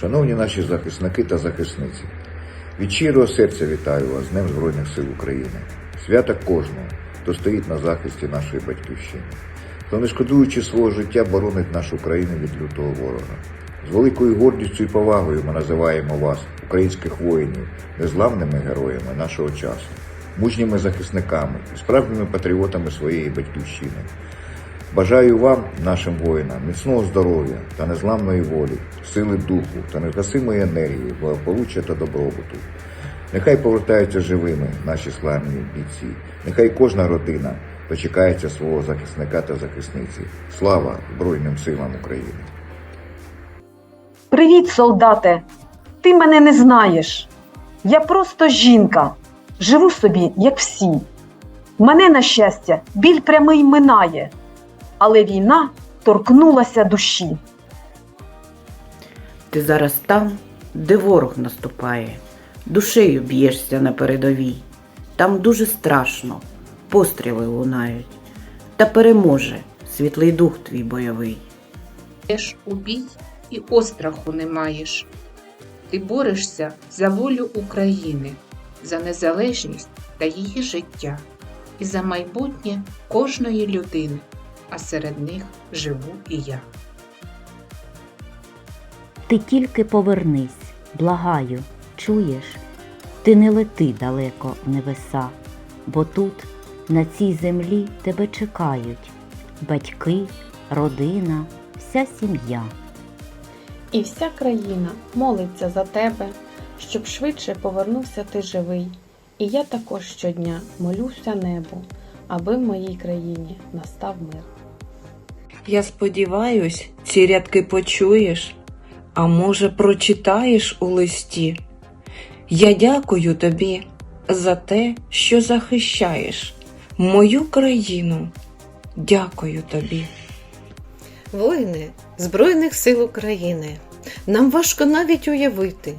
Шановні наші захисники та захисниці, від щирого серця вітаю вас з Днем Збройних сил України. Свята кожного, хто стоїть на захисті нашої батьківщини, хто не шкодуючи свого життя боронить нашу країну від лютого ворога. З великою гордістю і повагою ми називаємо вас, українських воїнів, незламними героями нашого часу, мужніми захисниками і справжніми патріотами своєї батьківщини. Бажаю вам, нашим воїнам, міцного здоров'я та незламної волі, сили духу та негасимої енергії, благополуччя та добробуту. Нехай повертаються живими наші славні бійці. Нехай кожна родина дочекається свого захисника та захисниці. Слава Збройним силам України! Привіт, солдате! Ти мене не знаєш. Я просто жінка. Живу собі, як всі. Мене, на щастя, біль прямий минає, але війна торкнулася душі. Ти зараз там, де ворог наступає, душею б'єшся на передовій. Там дуже страшно, постріли лунають, та переможе світлий дух твій бойовий. Йдеш у бій і остраху не маєш. Ти борешся за волю України, за незалежність та її життя і за майбутнє кожної людини, а серед них живу і я. Ти тільки повернись, благаю, чуєш? Ти не лети далеко в небеса, бо тут, на цій землі, тебе чекають батьки, родина, вся сім'я. І вся країна молиться за тебе, щоб швидше повернувся ти живий. І я також щодня молюся небу, аби в моїй країні настав мир. Я сподіваюсь, ці рядки почуєш, а може, прочитаєш у листі. Я дякую тобі за те, що захищаєш мою країну. Дякую тобі. Воїни Збройних сил України, нам важко навіть уявити,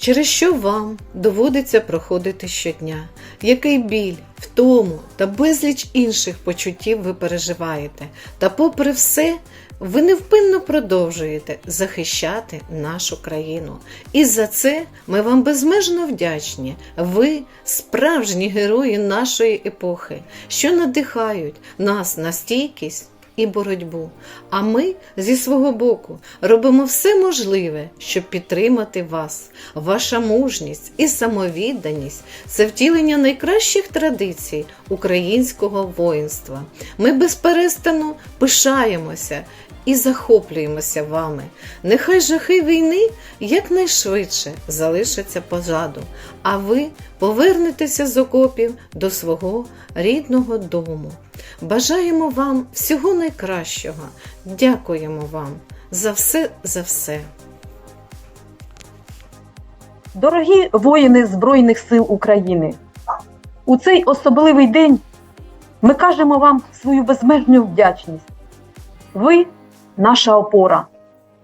через що вам доводиться проходити щодня, який біль, втому та безліч інших почуттів ви переживаєте. Та, попри все, ви невпинно продовжуєте захищати нашу країну. І за це ми вам безмежно вдячні. Ви справжні герої нашої епохи, що надихають нас на стійкість і боротьбу. А ми зі свого боку робимо все можливе, щоб підтримати вас. Ваша мужність і самовідданість це втілення найкращих традицій українського воїнства. Ми безперестану пишаємося. І захоплюємося вами. Нехай жахи війни якнайшвидше залишаться позаду, а ви повернетеся з окопів до свого рідного дому. Бажаємо вам всього найкращого. Дякуємо вам за все, за все. Дорогі воїни Збройних сил України! У цей особливий день ми кажемо вам свою безмежну вдячність. Ви наша опора,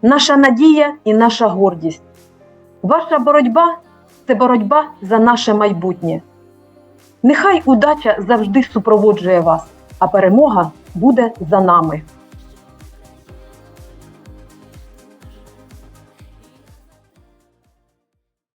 наша надія і наша гордість. Ваша боротьба це боротьба за наше майбутнє. Нехай удача завжди супроводжує вас, а перемога буде за нами.